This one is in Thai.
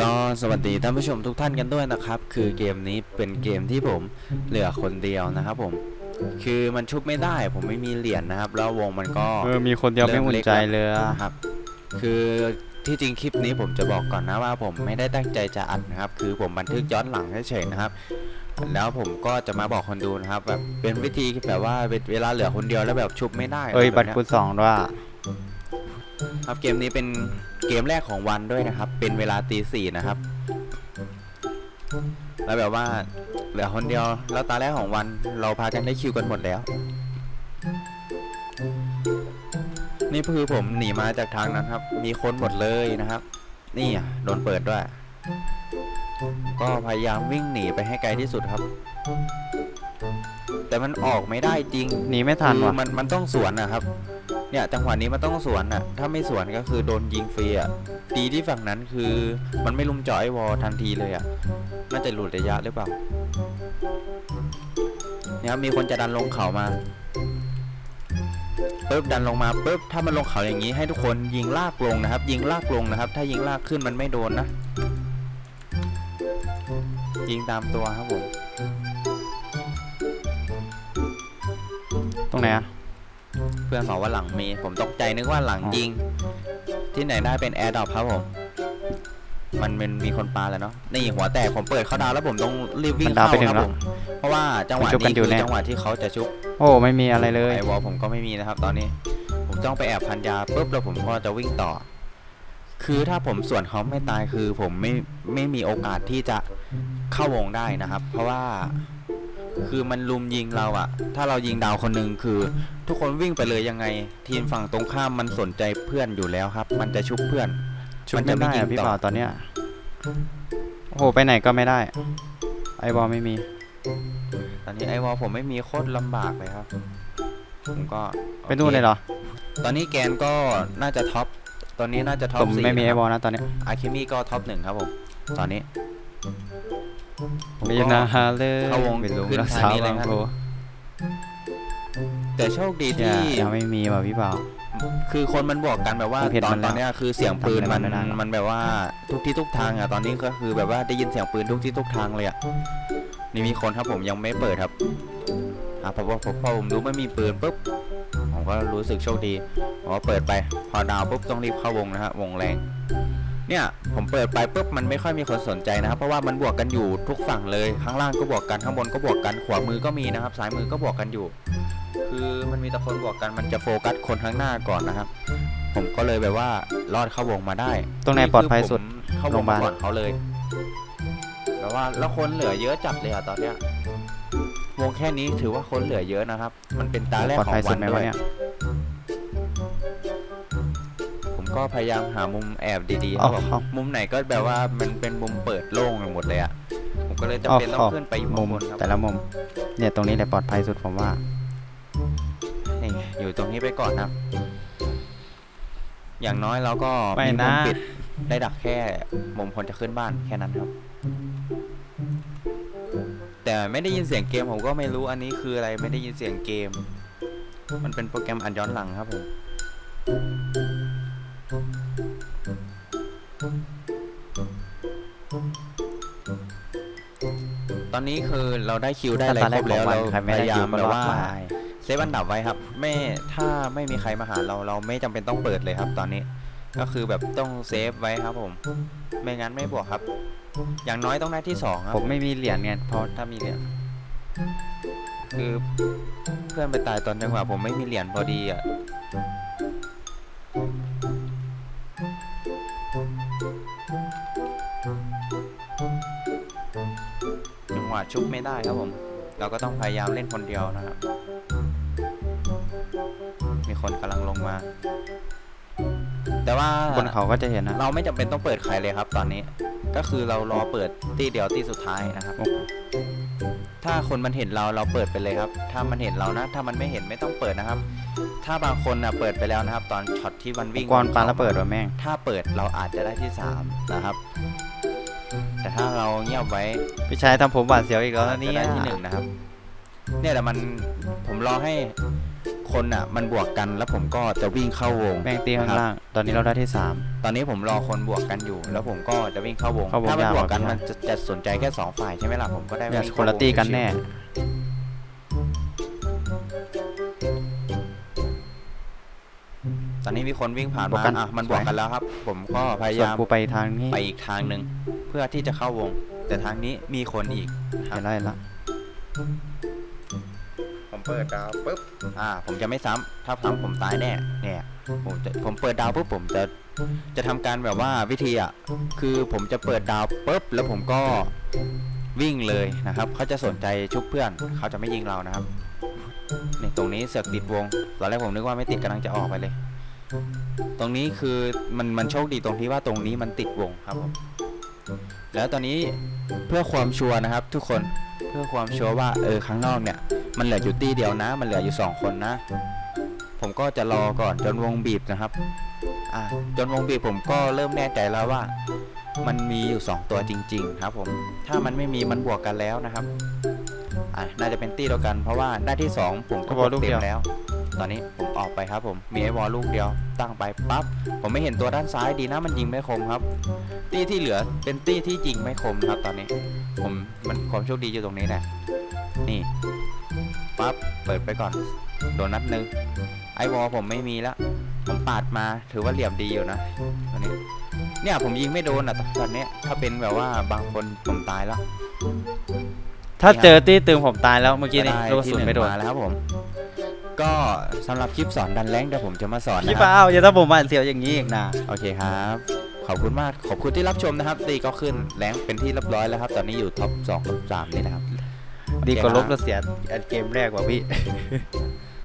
ก็สวัสดีท่านผู้ชมทุกท่านกันด้วยนะครับ คือเกมนี้เป็นเกมที่ผมเหลือคนเดียวนะครับผม คือมันชุบไม่ได้ผมไม่มีเหรียญนะครับ แล้ววงมันก็เออมีคนเดียวไม่อุ่นใจเลยอะนะครับ คือที่จริงคลิปนี้ผมจะบอกก่อนนะว่าผมไม่ได้ตั้งใจจะอัดนะครับ คือผมบันทึกย้อนหลังเฉยๆนะครับ แล้วผมก็จะมาบอกคนดูนะครับแบบเป็นวิธีแบบว่าเวลาเหลือคนเดียวแล้วแบบชุบไม่ได้เอ้ยะไรบัแบตรบคูเนี้ยณสองด้วยอะ ครับเกมนี้เป็นเกมแรกของวันด้วยนะครับ เป็นเวลาตีสี่นะครับ แล้วแบบว่าเหลือคนเดียวแล้วตาแรกของวันเราพากันได้คิวกันหมดแล้ว นี่คือผมหนีมาจากทางนั้นครับ มีคนหมดเลยนะครับ นี่อะโดนเปิดด้วย ก็พยายามวิ่งหนีไปให้ไกลที่สุดครับ แต่มันออกไม่ได้จริงหนีไม่ทันคือว่ะมันมันต้องสวนนะครับ เนี่ยจังหวะนี้มันต้องสวนอะ ถ้าไม่สวนก็คือโดนยิงฟรีอะดีที่ฝั่งนั้นคือมันไม่ลุมเจาะไอวอลทันทีเลยอะ น่าจะหลุดระยะหรือเปล่า เนี่ยมีคนจะดันลงเขามาปุ๊บดันลงมาปุ๊บถ้ามันลงเขาอย่างนี้ให้ทุกคนยิงลากลงนะครับ ยิงลากลงนะครับ ถ้ายิงลากขึ้นมันไม่โดนนะ ยิงตามตัวครับผม ตรงไหนอะ เพื่อนบอกว่าหลังมี ผมตกใจนึกว่าหลังอ๋อยิง ที่ไหนได้เป็นแอร์ดรอปครับผมมันเป็นมีคนปาแล้วเนาะนี่หัวแตกผมเปิดเข้าดาวแล้วผมต้องรีบวิ่งมันดาวเข้าไปหนึ่คงรับแล้วผมเพราะว่าจังหวะมันชุบกันนี้อยู่คือแน่จังหวะที่เขาจะชุบโอ้ไม่มีอะไรเลยไอวอลผมก็ไม่มีนะครับ ตอนนี้ผมต้องไปแอบพันยาปุ๊บแล้วผมก็จะวิ่งต่อ คือถ้าผมส่วนเขาไม่ตายคือผมไม่ไม่มีโอกาสที่จะเข้าวงได้นะครับ เพราะว่า คือมันลุมยิงเราอะถ้าเรายิงดาวคนหนึ่งคือ ทุกคนวิ่งไปเลยยังไง ทีมฝั่งตรงข้ามมันสนใจเพื่อนอยู่แล้วครับ มันจะชุบเพื่อน ชุบมันไม่จะไม่ได้ยิอะงพี่ต่อ บ่าวตอนเนี้ยโอ้โหไปไหนก็ไม่ได้ ไอบอลไม่มี ตอนนี้ไอวอลผมไม่มีโคตรลำบากเลยครับ ผมก็ไปนู่นเลยเหรอ ตอนนี้แกนก็น่าจะท็อป ตอนนี้น่าจะท็อปผมสี่ไม่มีไอนะคบรับอลนะตอนเนี้ยอาร์คิมี่ก็ท็อปหนึ่งครับผม ตอนนี้ ผมไม่ก็ นาฮาเลยเข้าวงเป็นลุงขึ้นรักทางษานี้เลยบางครับ โพแต่โชคดีอย่าที่ยังไม่มีว่ะพี่บ่าวคือคนมันบอกกันแบบว่าผมเห็นตอมันนแล้วตอนเนี้ยคือเสียงปืนมันทำอะไรไม่ได้หรอกมันแบบว่าทุกที่ทุกทางอะตอนนี้ก็คือแบบว่าได้ยินเสียงปืนทุกที่ทุกทางเลยอะนี่มีคนครับผมยังไม่เปิดครับอะพอพอพอพอผมรู้ไม่มีปืนปุ๊บผมก็รู้สึกโชคดีผมก็เปิดไปพอดาวปุ๊บต้องรีบเข้าวงนะฮะวงแรง เนี่ยผมเปิดไปปุ๊บมันไม่ค่อยมีคนสนใจนะครับ เพราะว่ามันบวกกันอยู่ทุกฝั่งเลยข้างล่างก็บวกกันข้างบนก็บวกกันขวามือก็มีนะครับซ้ายมือก็บวกกันอยู่ คือมันมีแต่คนบวกกันมันจะโฟกัสคนข้างหน้าก่อนนะครับ ผมก็เลยแบบว่ารอดเข้าวงมาได้ตรงไหนปลอดภัยสุดนี่คือผมเข้าวโรงงพยาบาลก่อนเขาเลยแต่ว่าแล้วคนเหลือเยอะจัดเลยอะตอนเนี้ยวงแค่นี้ถือว่าคนเหลือเยอะนะครับ มันเป็นตาแรกปลอดของภัยวัสุดนไหมด้ววะยเนี่ยผม ก็พยายามหามุมแอบดีๆคอ๋รัอบผมอ๋อมุมไหนก็แบบว่ามันเป็นมุมเปิดโล่งไปหมดเลยอะผมก็เลยจำอ๋อเป็นต้ออ๋งอขึ้นไปอยู่มุข้ามงบนครับแต่ละมุม เนี่ยตรงนี้แหละปลอดภัยสุดผมว่า นี่อยู่ตรงนี้ไปก่อนนะอย่างน้อยเราก็ไม่มีมุมนะ ปิดได้ดักแค่มุมคนจะขึ้นบ้านแค่นั้นครับ แต่ไม่ได้ยินเสียงเกมผมก็ไม่รู้อันนี้คืออะไรไม่ได้ยินเสียงเกม มันเป็นโปรแกรมอัดย้อนหลังครับผม ตอนนี้คือเราได้คิวได้อะไรตอนคแรรกบขอแล้งววันเราใครไม่พได้ยายาคิวมก็แบรบอดว่าไปเซฟอันดับไว้ครับ ไม่ถ้าไม่มีใครมาหาเราเราไม่จำเป็นต้องเปิดเลยครับ ตอนนี้ก็คือแบบต้องเซฟไว้ครับผมไม่งั้นไม่บวกครับ อย่างน้อยต้องได้ที่สองครับผมไม่มีเหรียญเนี่ยเพราะถ้ามีเหรียญคือเพื่อนไปตายตอนจังหวะผมไม่มีเหรียญพอดีอะ จังหวะชุบไม่ได้ครับผม เราก็ต้องพยายามเล่นคนเดียวนะครับ มีคนกำลังลงมา แต่ว่าบนเขาก็จะเห็นนะ เราไม่จำเป็นต้องเปิดใครเลยครับ ตอนนี้ ก็คือเรารอเปิดตีเดียวตีสุดท้ายนะครับโอ้โหถ้าคนมันเห็นเราเราเปิดไปเลยครับ ถ้ามันเห็นเรานะ ถ้ามันไม่เห็นไม่ต้องเปิดนะครับ ถ้าบางคนนะเปิดไปแล้วนะครับ ตอนช็อตที่มันวิ่งกวนปลาระเบิดว่ะแม่ง ถ้าเปิดเราอาจจะได้ที่สามนะครับ แต่ถ้าเราเงียบไว้พี่ชายทำผมบาดเสียวอีกแล้วอานะจเนี่จะยได้ที่หนึ่งนะครับ เนี่ยแต่มันผมรอให้คคนอะ มันบวกกันแล้วผมก็จะวิ่งเข้าวง แม่งตีข้างล่าง ตอนนี้เราได้ที่สาม ตอนนี้ผมรอคนบวกกันอยู่ แล้วผมก็จะวิ่งเข้าวง เข้าวงถ้ามันยากบวกกันกว่ามันจะจะสนใจแค่สองฝ่ายใช่ไหมล่ะผมก็ได้เนี่ยวิ่งคนละเข้าวงตีกันชิวๆแน่ ตอนนี้มีคนวิ่งผ่านบวมากกันอะมันบวกกันแล้วครับ ผมก็พยาส่วนยามกูไปทางนี้ไปอีกทางหนึ่งเพื่อที่จะเข้าวง แต่ทางนี้มีคนอีกไปไล่ละผมเปิดดาวปุ๊บอ่า ผมจะไม่ซ้ำถ้าซ้ำผมตายแน่เนี่ยผมจะผมเปิดดาวปุ๊บผมจะจะทำการแบบว่าวิธีอะคือผมจะเปิดดาวปุ๊บแล้วผมก็วิ่งเลยนะครับเขาจะสนใจชุบเพื่อนเขาจะไม่ยิงเรานะครับนี่ตรงนี้เสือกติดวงตอนแรกผมนึกว่าไม่ติดกำลังจะออกไปเลย ตรงนี้คือมันมันโชคดีตรงที่ว่าตรงนี้มันติดวงครับผม แล้วตอนนี้เพื่อความชัวร์นะครับ ทุกคนเพื่อความชัวร์ว่าเออข้างนอกเนี่ย มันเหลืออยู่ตีเดียวนะ มันเหลืออยู่สองคนนะ ผมก็จะรอก่อนจนวงบีบนะครับอะจนวงบีบผมก็เริ่มแน่ใจแล้วว่า มันมีอยู่สองตัวจริง ๆ ครับ ผมถ้ามันไม่มีมันบวกกันแล้วนะครับอะน่าจะเป็นตีเดียวกันเพราะว่าหน้าที่สองผมก็บอกเต็เดีมยวแล้ว ตอนนี้ผมออกไปครับผมมีไอ้วอลลูกเดียว ตั้งไปปั๊บผมไม่เห็นตัวด้านซ้ายดีนะมันยิงไม่คมครับ ตี้ที่เหลือเป็นตี้ที่ยิงไม่คมครับ ตอนนี้ ผมมันความโชคดีอยู่ตรงนี้แหละนี่ปั๊บเปิดไปก่อนโดนนัดหนึ่งไอวอลผมไม่มีละผมปาดมาถือว่าเหลี่ยมดีอยู่นะตอนนี้ เนี่ยผมยิงไม่โดนอะตอนเนี้ยถ้าเป็นแบบว่าบางคนผมตายแล้วถ้าเจอตีตึงผมตายแล้วเมื่อกี้นี่ได้ลูกกระที่สุนหนึ่งไม่โดนมาแล้วครับผม ก็สำหรับคลิปสอนดันแรงเดี๋ยวผมจะมาสอนพี่นะคเปรับล่าอย่าถ้าผมมาเสียวอย่างนี้อีกนะ โอเคครับ ขอบคุณมากขอบคุณที่รับชมนะครับ ตีก็ขึ้นแรงเป็นที่เรียบร้อยแล้วครับ ตอนนี้อยู่ท็อป2ท็อป3นี่นะครับดีกว่าโอเคลครับแล้วเสียอันเกมแรกกว่าพี่